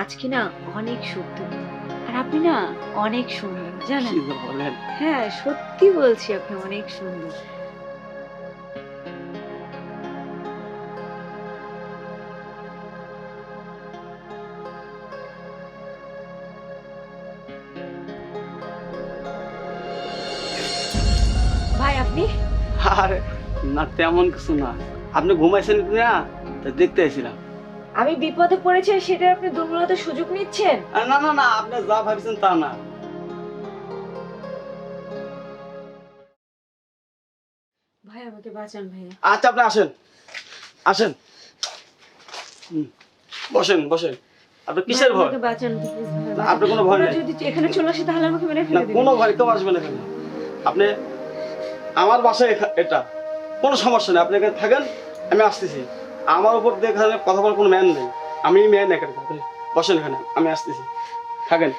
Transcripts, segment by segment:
আজকে না অনেক শুদ্ধ আর আপনি না অনেক সুন্দর জানেন? বলেন? হ্যাঁ সত্যি বলছি আপনি অনেক সুন্দর। ভাই আপনি? আরে না তেমন কিছু না। আপনি ঘুমাইছেন না তা দেখতে এসেছিলাম আমি বিপদে পড়েছি সেটা আপনি দুর্বলতার সুযোগ নিচ্ছেন? না না না আপনি যা ভাবছেন তা না। ভাই আমাকে বাঁচান ভাইয়া। আচ্ছা আপনি আসেন। আসেন। বসেন বসেন। আপনি কিসের ভয়? আমাকে বাঁচান please, না, বাঁচান। আপনার কোনো ভয় নেই। যদি এখানে চলে আসে তাহলে আমাকে মেরে না ফেলে দেবে কোনো ভয় কেউ আসবে না এখানে। আপনি আমার বাসায় এখা- এটা। কোনো সমস্যা নেই আপনি এখানে থাকেন আমি আসতেছি। আমার উপর দিয়ে কথা বলার কোনো ম্যান নেই। আমি ম্যান এখানে বসেন এখানে, আমি আসতেছি। থাকেন।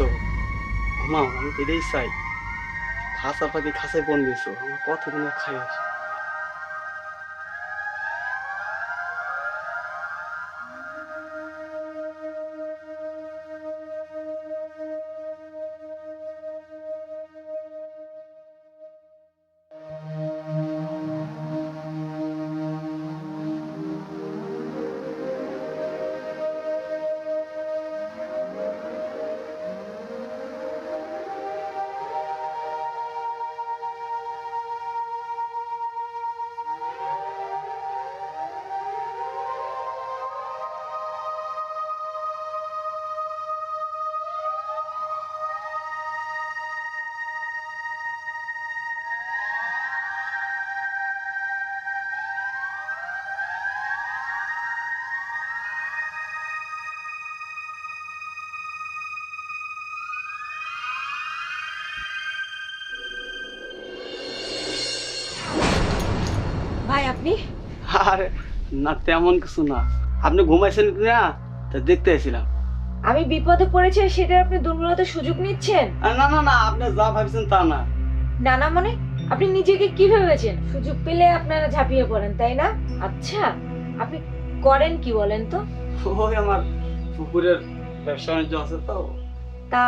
ঘুমাইছো মা আমি এটাই চাই। খাসা পাখি খাসায় বন দিয়েছ আমার আর খাই আসে ভাই আপনি? আরে না তেমন কিছু না। আপনি ঘুমাইছেন কি না তা দেখতে এসেছিলাম আমি বিপদে পড়েছি সেটা আপনি দুর্বলতার সুযোগ নিচ্ছেন? না না না আপনি যা ভাবছেন তা না। না না মানে আপনি নিজেকে কি ভেবেছেন? সুযোগ পেলে আপনারা ঝাঁপিয়ে পড়েন তাই না? আচ্ছা আপনি করেন কি বলেন তো? ওই আমার পুকুরের ব্যবসা বাণিজ্য আছে তো। তা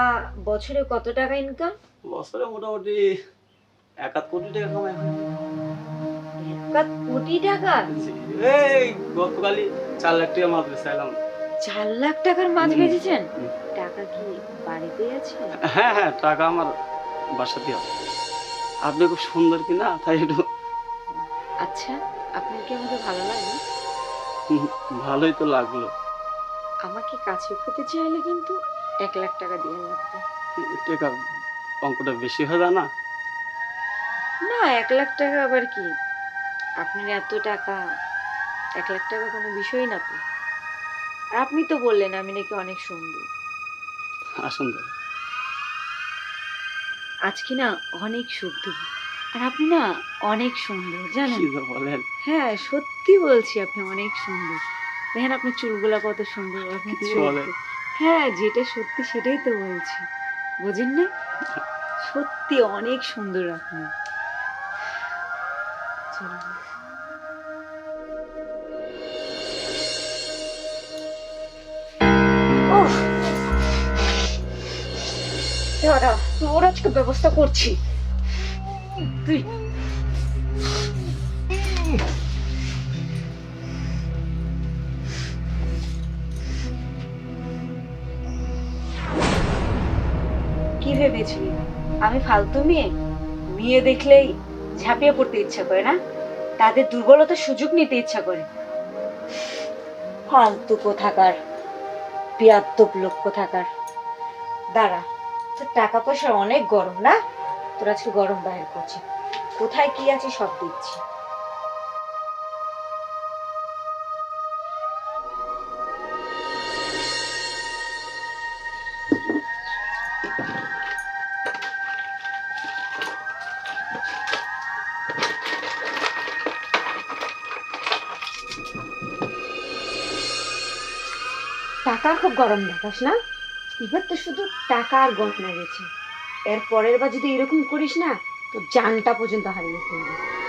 বছরে কত টাকা ইনকাম বছরে মোটামুটি এক আধ কোটি টাকা কামাই হয়। কোটি টাকা? এই গতকালই চার লাখ টাকা মাত্র চাইলাম চার লাখ টাকার মাছ বেচেছেন? টাকা কি বাড়িতে আছে? হ্যাঁ হ্যাঁ টাকা আমার বাসাতে আছে। আপনি খুব সুন্দর কি না? তাই একটু আচ্ছা আপনার কি আমাকে ভালো লাগে? ভালোই তো লাগল। আমাকে কাছে পেতে চাইলে কিন্তু এক লাখ টাকা দিয়ে লাগবে। টাকা অঙ্কটা বেশি হয়ে না? না এক লাখ টাকা আবার কি? আপনার এত টাকা এক লাখ টাকা কোনো বিষয় না তো। আপনি তো বললেন আমি নাকি অনেক সুন্দর। আসুন। আজকে না অনেক শুদ্ধ আর আপনি না অনেক সুন্দর জানেন? বলেন? হ্যাঁ সত্যি বলছি আপনি অনেক সুন্দর। দেখেন আপনার চুলগুলা কত সুন্দর আপনি? হ্যাঁ যেটা সত্যি সেটাই তো বলছি। বুঝেন না? সত্যি অনেক সুন্দর আপনি। দাঁড়া, তোর আজকে ব্যবস্থা করছি তুই কি ভেবেছিলি? আমি ফালতু মেয়ে? মেয়ে দেখলেই ঝাঁপিয়ে পড়তে ইচ্ছা করে না? তাদের দুর্বলতার সুযোগ নিতে ইচ্ছা করে। ফালতু কোথাকার পিয়াত্তব লোক কোথাকার। দাঁড়া, তোর টাকা পয়সা অনেক গরম না? তোর আজকে গরম বাহির করছে। কোথায় কি আছে সব দিচ্ছি টাকা খুব গরম দেখাস না? এবার তো শুধু টাকার গল্প না গেছে। এর পরের বার যদি এরকম করিস না তো জানটা পর্যন্ত হারিয়ে ফেলবি।